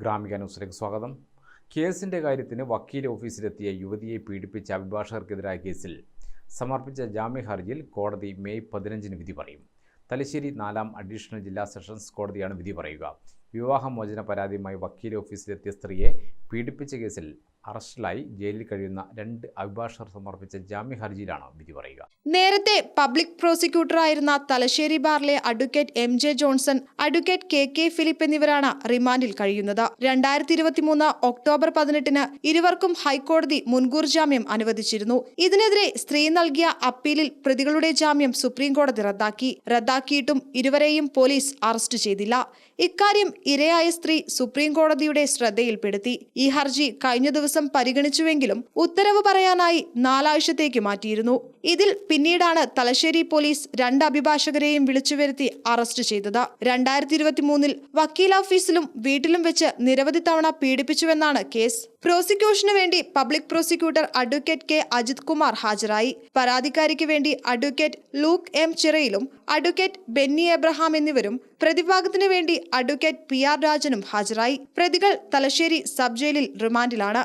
ഗ്രാമിക ന്യൂസിലേക്ക് സ്വാഗതം. കേസിന്റെ കാര്യത്തിന് വക്കീൽ ഓഫീസിലെത്തിയ യുവതിയെ പീഡിപ്പിച്ച അഭിഭാഷകർക്കെതിരായ കേസിൽ സമർപ്പിച്ച ജാമ്യ ഹർജിയിൽ കോടതി മെയ് പതിനഞ്ചിന് വിധി പറയും. തലശ്ശേരി നാലാം അഡീഷണൽ ജില്ലാ സെഷൻസ് കോടതിയാണ് വിധി പറയുക. വിവാഹമോചന പരാതിയുമായി വക്കീൽ ഓഫീസിലെത്തിയ സ്ത്രീയെ പീഡിപ്പിച്ച കേസിൽ അറസ്റ്റിലായി ജയിലിൽ കഴിയുന്ന രണ്ട് അഭിഭാഷകർ സമർപ്പിച്ച ജാമ്യ ഹർജിയിലാണ് വിധി പറയുക. നേരത്തെ പബ്ലിക് പ്രോസിക്യൂട്ടറായിരുന്ന തലശ്ശേരി ബാറിലെ advocate M J Johnson advocate K K Philip എന്നിവരാണ് റിമാൻഡിൽ കഴിയുന്നത്. രണ്ടായിരത്തി ഇരുപത്തിമൂന്ന് ഒക്ടോബർ പതിനെട്ടിന് ഇരുവർക്കും ഹൈക്കോടതി മുൻകൂർ ജാമ്യം അനുവദിച്ചിരുന്നു. ഇതിനെതിരെ സ്ത്രീ നൽകിയ അപ്പീലിൽ പ്രതികളുടെ ജാമ്യം സുപ്രീംകോടതി റദ്ദാക്കി. റദ്ദാക്കിയിട്ടും ഇരുവരെയും പോലീസ് അറസ്റ്റ് ചെയ്തില്ല. ഇക്കാര്യം ഇരയായ സ്ത്രീ സുപ്രീംകോടതിയുടെ ശ്രദ്ധയിൽപ്പെടുത്തി. ഈ ഹർജി കഴിഞ്ഞ ദിവസം പരിഗണിച്ചുവെങ്കിലും ഉത്തരവ് പറയാനായി നാലാഴ്ചത്തേക്ക് മാറ്റിയിരുന്നു. ഇതിൽ പിന്നീടാണ് തലശ്ശേരി പോലീസ് രണ്ട് അഭിഭാഷകരെയും വിളിച്ചുവരുത്തി അറസ്റ്റ് ചെയ്തത്. രണ്ടായിരത്തി ഇരുപത്തി മൂന്നിൽ വക്കീൽ ഓഫീസിലും വീട്ടിലും വെച്ച് നിരവധി തവണ പീഡിപ്പിച്ചുവെന്നാണ് കേസ്. പ്രോസിക്യൂഷന് വേണ്ടി public prosecutor advocate K. Ajith Kumar ഹാജരായി. പരാതിക്കാരിക്ക് വേണ്ടി അഡ്വക്കേറ്റ് ലൂക്ക് എം. ചിറയിലും അഡ്വക്കേറ്റ് ബെന്നി എബ്രഹാം എന്നിവരും പ്രതിഭാഗത്തിനു വേണ്ടി അഡ്വക്കേറ്റ് പി. ആർ. രാജനും ഹാജരായി. പ്രതികൾ തലശ്ശേരി സബ് ജയിലിൽ റിമാൻഡിലാണ്.